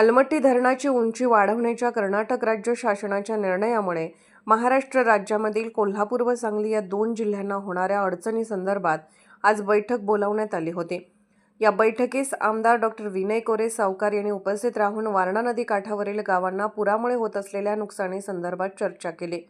अलमट्टी धरणाची उंची वाढवण्याच्या कर्नाटक राज्य शासनाच्या निर्णयामुळे महाराष्ट्र राज्यामधील कोल्हापूर व सांगली या दोन जिल्ह्यांना होणाऱ्या अडचणीसंदर्भात आज बैठक बोलावण्यात आली होती. या बैठकीस आमदार डॉक्टर विनय कोरे सावकार यांनी उपस्थित राहून वारणा नदी काठावरील गावांना पुरामुळे होत असलेल्या नुकसानीसंदर्भात चर्चा केली.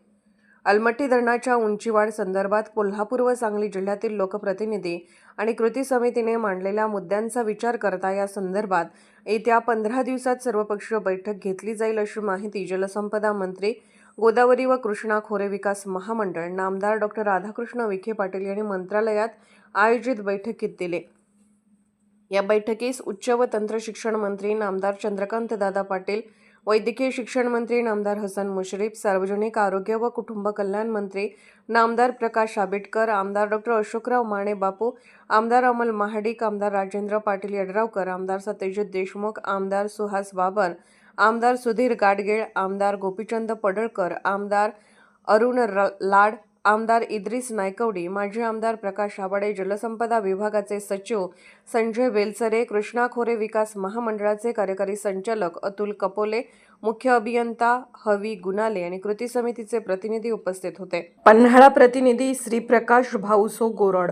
अलमट्टी धरणाच्या उंचीवाढ संदर्भात कोल्हापूर व सांगली जिल्ह्यातील लोकप्रतिनिधी आणि कृती समितीने मांडलेल्या मुद्द्यांचा विचार करता या संदर्भात येत्या पंधरा दिवसात सर्वपक्षीय बैठक घेतली जाईल अशी माहिती जलसंपदा मंत्री गोदावरी व कृष्णा खोरे विकास महामंडळ नामदार डॉक्टर राधाकृष्ण विखे पाटील यांनी मंत्रालयात आयोजित बैठकीत दिले. या बैठकीस उच्च व तंत्र शिक्षण मंत्री नामदार चंद्रकांत दादा पाटील वैद्यकीय शिक्षण मंत्री नामदार हसन मुश्रीफ सार्वजनिक आरोग्य व कुटुंब कल्याण मंत्री नामदार प्रकाश आंबेडकर आमदार डॉक्टर अशोकराव माने बापू आमदार अमल महाडिक आमदार राजेंद्र पाटील यड्रावकर आमदार सत्यजित देशमुख आमदार सुहास बाबर आमदार सुधीर गाडगेळ आमदार गोपीचंद पडळकर आमदार अरुण र- लाड आमदार इद्रिस नायकवडी माजी आमदार प्रकाश आबाडे जलसंपदा विभागाचे सचिव संजय बेलसरे कृष्णा खोरे विकास महामंडळाचे कार्यकारी संचालक अतुल कपोले मुख्य अभियंता हवी गुनाले आणि कृती समितीचे प्रतिनिधी उपस्थित होते. पन्हाळा प्रतिनिधी श्री प्रकाश भाऊसो गोरड.